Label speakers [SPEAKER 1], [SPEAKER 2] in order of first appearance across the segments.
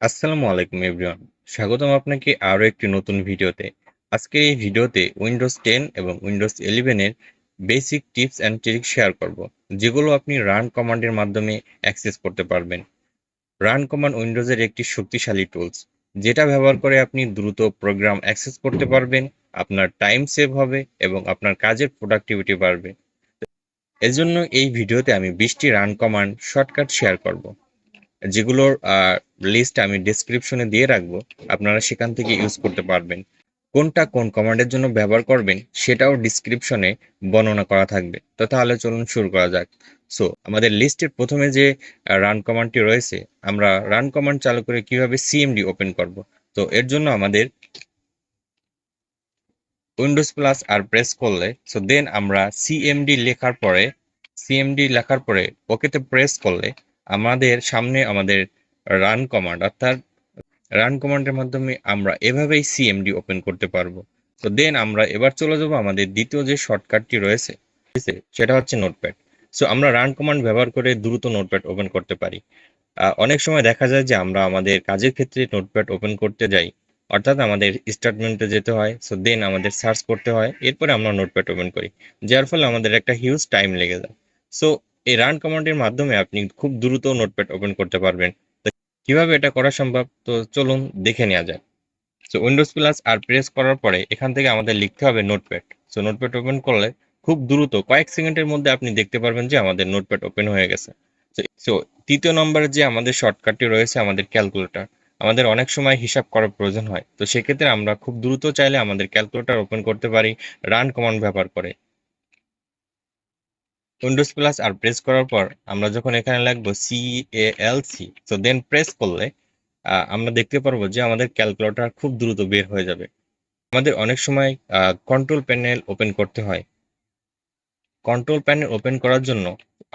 [SPEAKER 1] আসসালামু আলাইকুম এভরিওয়ান। স্বাগতম আপনাকে আরও একটি নতুন ভিডিওতে। আজকের এই ভিডিওতে উইন্ডোজ টেন এবং উইন্ডোজ ইলেভেনের basic tips and trick share করব, যেগুলো আপনি রান কমান্ডের মাধ্যমে অ্যাক্সেস করতে পারবেন। রান কমান্ড উইন্ডোজের একটি শক্তিশালী টুলস যেটা ব্যবহার করে আপনি দ্রুত প্রোগ্রাম অ্যাক্সেস করতে পারবেন, আপনার টাইম সেভ হবে এবং আপনার কাজের প্রোডাক্টিভিটি বাড়বে। এজন্য এই ভিডিওতে আমি বিশটি রান কমান্ড শর্টকাট শেয়ার করব। যেগুলোর লিস্ট আমি ডিসক্রিপশনে দিয়ে রাখব, আপনারা সেখান থেকে ইউজ করতে পারবেন। কোনটা কোন কমান্ডের জন্য ব্যবহার করবেন, সেটাও ডিসক্রিপশনে বর্ণনা করা থাকবে। তো তাহলে চলুন শুরু করা যাক। সো আমাদের লিস্টের প্রথমে যে রান কমান্ডটি রয়েছে, আমরা রান কমান্ড চালু করে কীভাবে সিএমডি ওপেন করব। তো এর জন্য আমাদের উইন্ডোজ প্লাস আর প্রেস করলে সো দেন আমরা সিএমডি লেখার পরে সিএমডি লেখার পরে ওকেতে প্রেস করলে আমাদের সামনে আমাদের রান কমান্ড অর্থাৎ রান কমান্ডের মাধ্যমে আমরা এভাবেই সিএমডি ওপেন করতে পারব। তো দেন আমরা এবার চলে যাব আমাদের দ্বিতীয় যে শর্টকাটটি রয়েছে ঠিক আছে সেটা হচ্ছে নোটপ্যাড সো আমরা রান কমান্ড ব্যবহার করে দ্রুত নোটপ্যাড ওপেন করতে পারি। অনেক সময় দেখা যায় যে আমরা আমাদের কাজের ক্ষেত্রে নোটপ্যাড ওপেন করতে যাই, অর্থাৎ আমাদের স্টেটমেন্টে যেতে হয় সো দেন আমাদের সার্চ করতে হয়, এরপরে আমরা নোটপ্যাড ওপেন করি, যার ফলে আমাদের একটা হিউজ টাইম লেগে যায়। সো এই রান কমান্ডের মাধ্যমে আপনি খুব দ্রুত নোটপ্যাড ওপেন করতে পারবেন। কীভাবে এটা করা সম্ভব? তো চলুন দেখে নেওয়া যায় so Windows plus R press করার পরে এখান থেকে আমাদের লিখতে হবে নোটপ্যাড সো নোটপ্যাড ওপেন করলে খুব দ্রুত কয়েক সেকেন্ডের মধ্যে আপনি দেখতে পারবেন যে আমাদের নোটপ্যাড ওপেন হয়ে গেছে। সো তৃতীয় নম্বরে যে আমাদের শর্টকাটটি রয়েছে, আমাদের ক্যালকুলেটর আমাদের অনেক সময় হিসাব করার প্রয়োজন হয়। তো সেক্ষেত্রে আমরা খুব দ্রুত চাইলে আমাদের ক্যালকুলেটর ওপেন করতে পারি রান কমান্ড ব্যবহার করে। উইন্ডোজ প্লাস আর প্রেস করার পর আমরা যখন এখানে লাগবো সি এ এল সি তো দেন প্রেস করলে আমরা দেখতে পারব যে আমাদের ক্যালকুলেটর খুব দ্রুত বের হয়ে যাবে। আমাদের অনেক সময় কন্ট্রোল প্যানেল ওপেন করতে হয়। কন্ট্রোল প্যানেল ওপেন করার জন্য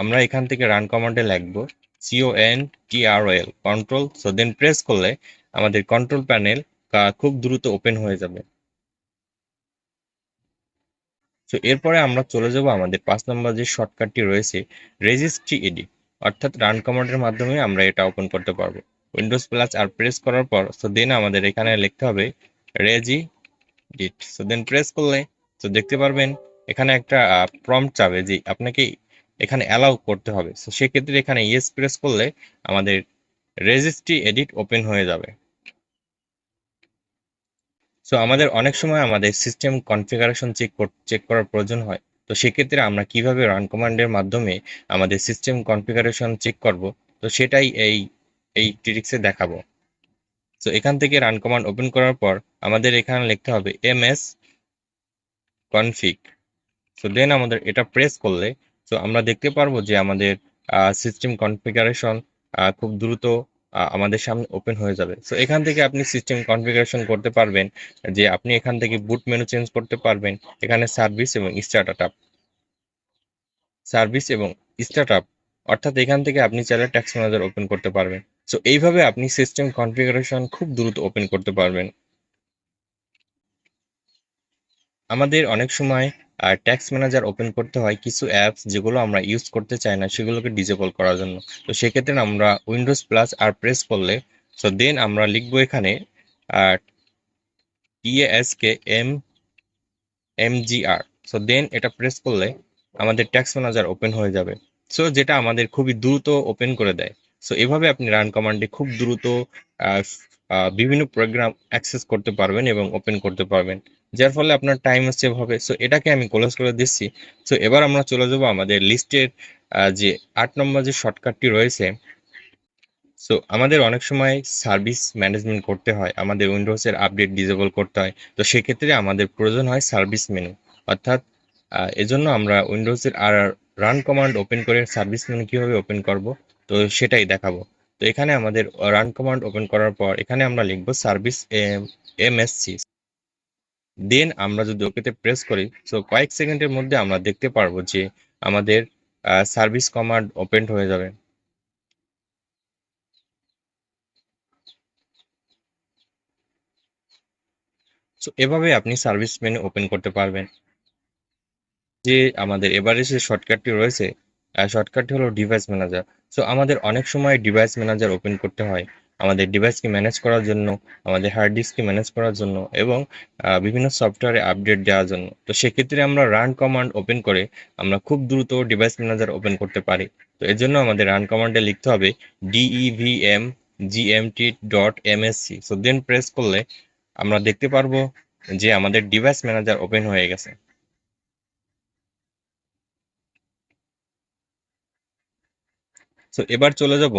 [SPEAKER 1] আমরা এখান থেকে রান কমান্ডে লিখব C O N T R L control so then press করলে আমাদের কন্ট্রোল প্যানেল খুব দ্রুত ওপেন হয়ে যাবে। সো এরপরে আমরা চলে যাব আমাদের পাঁচ নম্বর যে শর্টকাটটি রয়েছে রেজিস্ট্রি এডিট অর্থাৎ রান কমান্ডের মাধ্যমে আমরা এটা ওপেন করতে পারব। উইন্ডোজ প্লাস আর প্রেস করার পর সো দেন আমাদের এখানে লিখতে হবে রেজি ডিট সো দেন প্রেস করলে তো দেখতে পারবেন এখানে একটা প্রম্পট চাবে যে আপনাকে এখানে অ্যালাউ করতে হবে। সো সেক্ষেত্রে এখানে ইয়েস প্রেস করলে আমাদের রেজিস্ট্রি এডিট ওপেন হয়ে যাবে। সো আমাদের অনেক সময় আমাদের সিস্টেম কনফিগারেশন চেক চেক করার প্রয়োজন হয়। তো সেক্ষেত্রে আমরা কীভাবে রান কমান্ডের মাধ্যমে আমাদের সিস্টেম কনফিগারেশন চেক করব? তো সেটাই এই এই ট্রিক্সে দেখাবো। সো এখান থেকে রান কমান্ড ওপেন করার পর আমাদের এখানে লিখতে হবে M S config so then আমাদের এটা প্রেস করলে সো আমরা দেখতে পারব যে আমাদের সিস্টেম কনফিগারেশন খুব দ্রুত আমাদের সামনে ওপেন হয়ে যাবে। সো এখান থেকে আপনি সিস্টেম কনফিগারেশন করতে পারবেন, যে আপনি এখান থেকে বুট মেনু চেঞ্জ করতে পারবেন, এখানে সার্ভিস এবং স্টার্ট আপ সার্ভিস এবং স্টার্ট আপ অর্থাৎ এখান থেকে আপনি চাইলে ট্যাক্স ম্যানেজার ওপেন করতে পারবেন। সো এইভাবে আপনি সিস্টেম কনফিগারেশন খুব দ্রুত ওপেন করতে পারবেন। আমাদের অনেক সময় ট্যাক্স ম্যানেজার ওপেন করতে হয় কিছু অ্যাপস যেগুলো আমরা ইউজ করতে চাই না, সেগুলোকে ডিজেবল করার জন্য। তো সেক্ষেত্রে আমরা উইন্ডোজ প্লাস আর প্রেস করলে সো দেন আমরা লিখব এখানে TSK M M G R so then এটা প্রেস করলে আমাদের ট্যাক্স ম্যানেজার ওপেন হয়ে যাবে। সো যেটা আমাদের খুবই দ্রুত ওপেন করে দেয়। সো এভাবে আপনি রান কমান্ডে খুব দ্রুত বিভিন্ন প্রোগ্রাম অ্যাক্সেস করতে পারবেন এবং ওপেন করতে পারবেন। যার ফলে আপনার টাইম সেভ হবে। সো এটাকে আমি ক্লোজ করে দিচ্ছি। সো এবার আমরা চলে যাব আমাদের লিস্টের যে আট নম্বর যে শর্টকাটটি রয়েছে। সো আমাদের অনেক সময় সার্ভিস ম্যানেজমেন্ট করতে হয়। আমাদের উইন্ডোজের আপডেট ডিজেবল করতে হয়। তো সেক্ষেত্রে আমাদের প্রয়োজন হয় সার্ভিস মেনু অর্থাৎ এজন্য আমরা উইন্ডোজের আর রান কমান্ড ওপেন করে সার্ভিস মেনু কীভাবে ওপেন করব? তো সেটাই দেখাবো। তো এখানে আমাদের রান কমান্ড ওপেন করার পর এখানে আমরা লিখব সার্ভিস এমএসসি দেন আমরা যদি ওকেতে প্রেস করি সো কয়েক সেকেন্ডের মধ্যে আমরা দেখতে পারব যে আমাদের সার্ভিস কমান্ড ওপেন হয়ে যাবে। সো এভাবে আপনি সার্ভিস মেনু ওপেন করতে পারবেন। যে আমাদের এবারে যে শর্টকাটটি রয়েছে শর্টকাটটি হলো ডিভাইস ম্যানেজার সো আমাদের অনেক সময় ডিভাইস ম্যানেজার ওপেন করতে হয়। আমাদের ডিভাইসকে ম্যানেজ করার জন্য, আমাদের হার্ড ডিস্ককে ম্যানেজ করার জন্য এবং বিভিন্ন সফটওয়্যারে আপডেট দেওয়ার জন্য। তো সেক্ষেত্রে আমরা রান কমান্ড ওপেন করে আমরা খুব দ্রুত ডিভাইস ম্যানেজার ওপেন করতে পারি। তো এর জন্য আমাদের রান কমান্ডে লিখতে হবে DEVM GMT dot MSC so then press করলে আমরা দেখতে পারব যে আমাদের ডিভাইস ম্যানেজার ওপেন হয়ে গেছে। সো এবার চলে যাব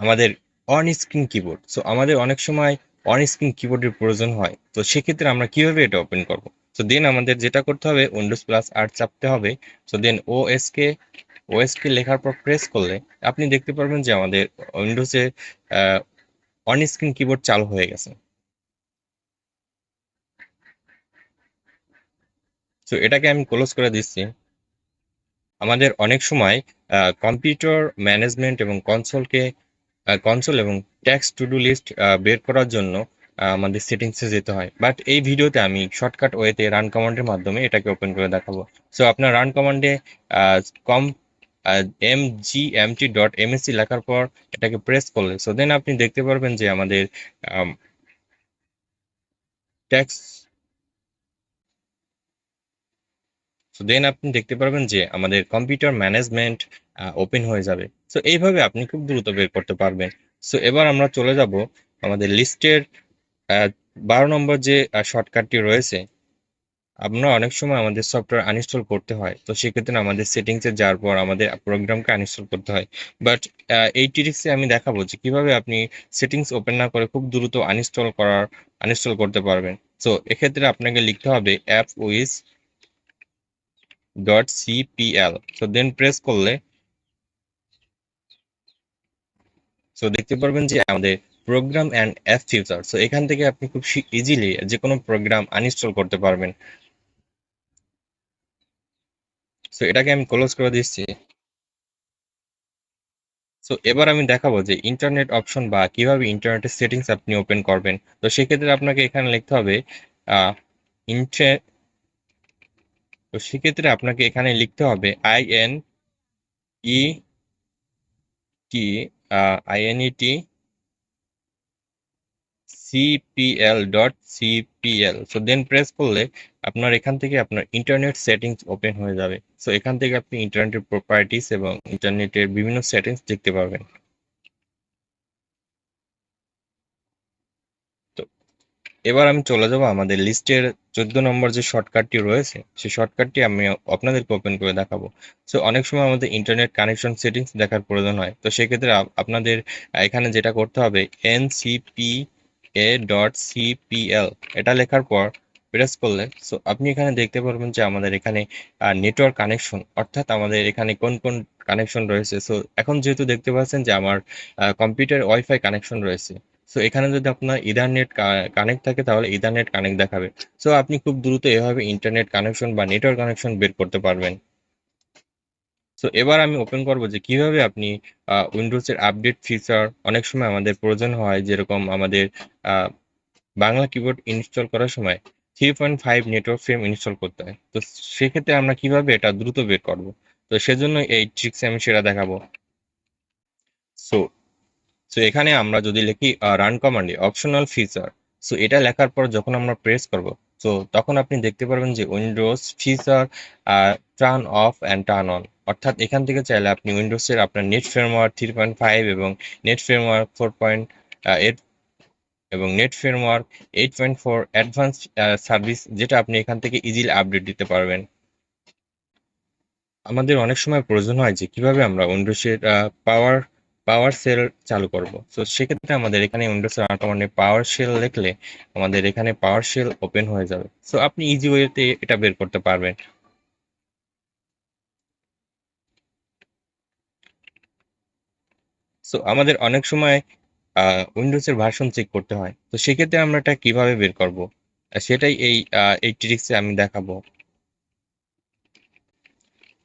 [SPEAKER 1] আমাদের অন স্ক্রিন কিবোর্ড সো আমাদের অনেক সময় অন স্ক্রিন কিবোর্ডের প্রয়োজন হয়। তো, সেক্ষেত্রে আমরা কীভাবে এটা ওপেন করব? সো দেন আমাদের যেটা করতে হবে উইন্ডোজ প্লাস আর চাপতে হবে। So then OS K OS K লেখার পর প্রেস করলে আপনি দেখতে পারবেন যে আমাদের উইন্ডোজে অন স্ক্রিন কিবোর্ড চালু হয়ে গেছে। সো এটাকে আমি ক্লোজ করে দিচ্ছি। আমাদের অনেক সময় কম্পিউটার ম্যানেজমেন্ট এবং কনসোলকে কনসোল এবং ট্যাক্স টু ডু লিস্ট বের করার জন্য আমাদের সেটিংসে যেতে হয়। বাট এই ভিডিওতে আমি শর্টকাট ওয়েতে রান কমান্ডের মাধ্যমে এটাকে ওপেন করে দেখাবো। সো আপনার run কমান্ডে comp M G M T dot M MSC লেখার পর এটাকে প্রেস করলে সো দেন আপনি দেখতে পারবেন যে আমাদের ট্যাক্স সো দেন আপনি দেখতে পারবেন যে আমাদের কম্পিউটার ম্যানেজমেন্ট ওপেন হয়ে যাবে। সো এইভাবে আপনি খুব দ্রুত বের করতে পারবেন। সো এবার আমরা চলে যাব আমাদের লিস্টের বারো নম্বর যে শর্টকাটটি রয়েছে, আমরা অনেক সময় আমাদের সফটওয়্যার আনইনস্টল করতে হয়। তো সেক্ষেত্রে আমাদের সেটিংসে যাওয়ার পর আমাদের প্রোগ্রামকে আনইনস্টল করতে হয়। বাট এই ট্রিক্সে আমি দেখাবো যে কীভাবে আপনি সেটিংস ওপেন না করে খুব দ্রুত আনইনস্টল করার আনইনস্টল করতে পারবেন। সো এক্ষেত্রে আপনাকে লিখতে হবে app wiz dot CPL so then press করলে সো দেখতে পারবেন যে আমাদের program and app future so এখান থেকে আপনি খুব ইজিলি যে কোনো প্রোগ্রাম আনইনস্টল করতে পারবেন। সো এটাকে আমি ক্লোজ করে দিচ্ছি। সো এবার আমি দেখাবো যে ইন্টারনেট অপশন বা কীভাবে ইন্টারনেটের সেটিংস আপনি ওপেন করবেন। তো, সেক্ষেত্রে আপনাকে এখানে লিখতে হবে তো সেক্ষেত্রে আপনাকে এখানে লিখতে হবে I N E T I N E T CPL dot CPL so then press করলে আপনার এখান থেকে আপনার ইন্টারনেট সেটিংস ওপেন হয়ে যাবে। সো এখান থেকে আপনি ইন্টারনেটের প্রপার্টিস এবং ইন্টারনেটের বিভিন্ন সেটিংস দেখতে পাবেন এবার আমি চলে যাব আমাদের লিস্টের চোদ্দ নম্বর যে শর্টকাটটি রয়েছে, সেই শর্টকাটটি আমি আপনাদেরকে ওপেন করে দেখাবো। সো অনেক সময় আমাদের ইন্টারনেট কানেকশন সেটিংস দেখার প্রয়োজন হয়। তো সেক্ষেত্রে আপনাদের এখানে যেটা করতে হবে এনসিপি এ ডট সিপিএল এটা লেখার পর প্রেস করলে সো আপনি এখানে দেখতে পারবেন যে আমাদের এখানে নেটওয়ার্ক কানেকশন অর্থাৎ আমাদের এখানে কোন কোন কানেকশন রয়েছে। সো এখন যেহেতু দেখতে পাচ্ছেন যে আমার কম্পিউটার ওয়াইফাই কানেকশন রয়েছে সো এখানে যদি আপনার ইথারনেট কানেক্ট থাকে, তাহলে ইথারনেট কানেক্ট দেখাবে। সো আপনি খুব দ্রুত এভাবে ইন্টারনেট কানেকশন বা নেটওয়ার্ক কানেকশন বের করতে পারবেন। সো এবার আমি ওপেন করব যে কীভাবে আপনি উইন্ডোজের আপডেট ফিচার অনেক সময় আমাদের প্রয়োজন হয়, যেরকম আমাদের বাংলা কিবোর্ড ইনস্টল করার সময় three point five network frame install করতে হয়। তো সেক্ষেত্রে আমরা কীভাবে এটা দ্রুত বের করব? তো সেজন্য এই ট্রিক্সে আমি সেটা দেখাবো। সো সো এখানে আমরা যদি লিখি রান কমান্ডে অপশনাল ফিচার সো এটা লেখার পর যখন আমরা প্রেস করব, তো তখন আপনি দেখতে পারবেন যে Windows feature turn off and turn on অর্থাৎ এখান থেকে চাইলে আপনি উইন্ডোজের আপনার net framework three point five এবং net framework four point eight এবং net framework eight point four advance service যেটা আপনি এখান থেকে ইজিলি আপডেট দিতে পারবেন। আমাদের অনেক সময় প্রয়োজন হয় যে কীভাবে আমরা উইন্ডোজের পাওয়ার পাওয়ার সেল চালু করব। তো সেক্ষেত্রে আমাদের এখানে উইন্ডোজের কমান্ডে পাওয়ার সেল লিখলে আমাদের এখানে পাওয়ার সেল ওপেন হয়ে যাবে। সো আপনি ইজি ওয়েতে এটা বের করতে পারবেন। সো আমাদের অনেক সময় উইন্ডোজের ভার্সন চেক করতে হয়। তো সেক্ষেত্রে আমরা এটা কীভাবে বের করব? সেটাই এই এই ট্রিক্সে আমি দেখাবো।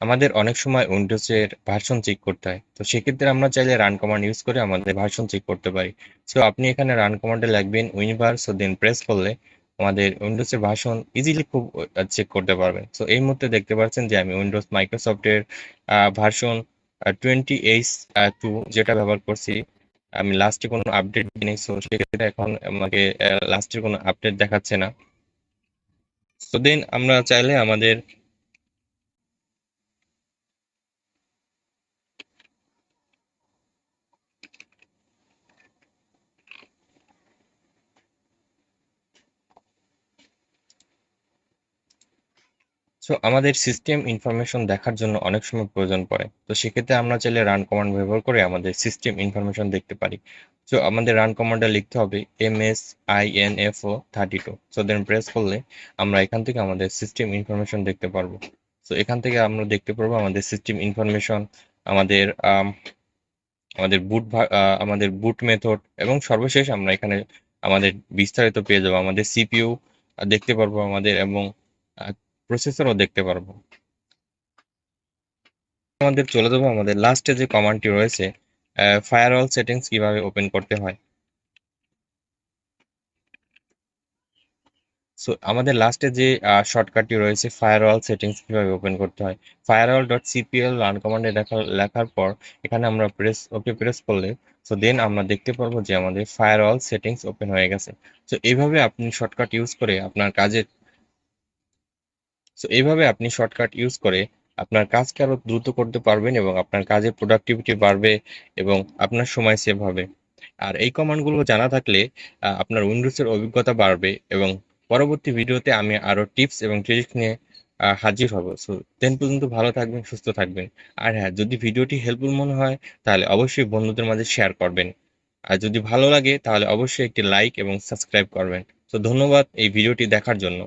[SPEAKER 1] আমাদের অনেক সময় উইন্ডোজের ভার্সন চেক করতে হয়। তো সেক্ষেত্রে আমরা চাইলে রান কমান্ড ইউজ করে আমাদের ভার্সন চেক করতে পারি। সো আপনি এখানে রান কমান্ডে লিখবেন উইনভার সো দেন প্রেস করলে আমাদের উইন্ডোজের ভার্সন ইজিলি খুব চেক করতে পারবেন। সো এই মুহূর্তে দেখতে পাচ্ছেন যে আমি উইন্ডোজ মাইক্রোসফটের ভার্সন টোয়েন্টি এইচ টু যেটা ব্যবহার করছি, আমি লাস্টে কোনো আপডেট দিই সো সেক্ষেত্রে এখন আমাকে লাস্টের কোনো আপডেট দেখাচ্ছে না। সো দেন আমরা চাইলে আমাদের সো আমাদের সিস্টেম ইনফরমেশন দেখার জন্য অনেক সময় প্রয়োজন পড়ে। তো সেক্ষেত্রে আমরা চাইলে রান কমান্ড ব্যবহার করে আমাদের সিস্টেম ইনফরমেশন দেখতে পারি। সো আমাদের রান কমান্ডটা লিখতে হবে M S I N F O thirty two so then press করলে আমরা এখান থেকে আমাদের সিস্টেম ইনফরমেশন দেখতে পারব। সো এখান থেকে আমরা দেখতে পারব আমাদের সিস্টেম ইনফরমেশন আমাদের আম, আমাদের বুট আমাদের বুট মেথড এবং সর্বশেষ আমরা এখানে আমাদের বিস্তারিত পেয়ে যাব। আমাদের সিপিইউ দেখতে পারব আমাদের এবং প্রসেসরও দেখতে পারব। আমাদের চলে যাব আমাদের লাস্টে যে কমান্ডটি রয়েছে ফায়ারওয়াল সেটিংস কীভাবে ওপেন করতে হয়। সো আমাদের লাস্টে যে শর্টকাটটি রয়েছে ফায়ারওয়াল সেটিংস কীভাবে ওপেন করতে হয়। ফায়ারওয়াল ডট সিপিএল রান কমান্ডে দেখা লেখার পর এখানে আমরা প্রেস ওকে প্রেস করলে সো দেন আমরা দেখতে পারব যে আমাদের ফায়ারওয়াল সেটিংস ওপেন হয়ে গেছে। সো এইভাবে আপনি শর্টকাট ইউজ করে আপনার কাজের সো এইভাবে আপনি শর্টকাট ইউজ করে আপনার কাজকে আরও দ্রুত করতে পারবেন এবং আপনার কাজের প্রোডাক্টিভিটি বাড়বে এবং আপনার সময় সেভ হবে। আর এই কমান্ডগুলো জানা থাকলে আপনার উইন্ডোজের অভিজ্ঞতা বাড়বে এবং পরবর্তী ভিডিওতে আমি আরও টিপস এবং ট্রিক্স নিয়ে হাজির হব। সো দেন পর্যন্ত ভালো থাকবেন, সুস্থ থাকবেন। আর হ্যাঁ যদি ভিডিওটি হেল্পফুল মনে হয়, তাহলে অবশ্যই বন্ধুদের মাঝে শেয়ার করবেন। আর যদি ভালো লাগে, তাহলে অবশ্যই একটি লাইক এবং সাবস্ক্রাইব করবেন। তো ধন্যবাদ এই ভিডিওটি দেখার জন্য।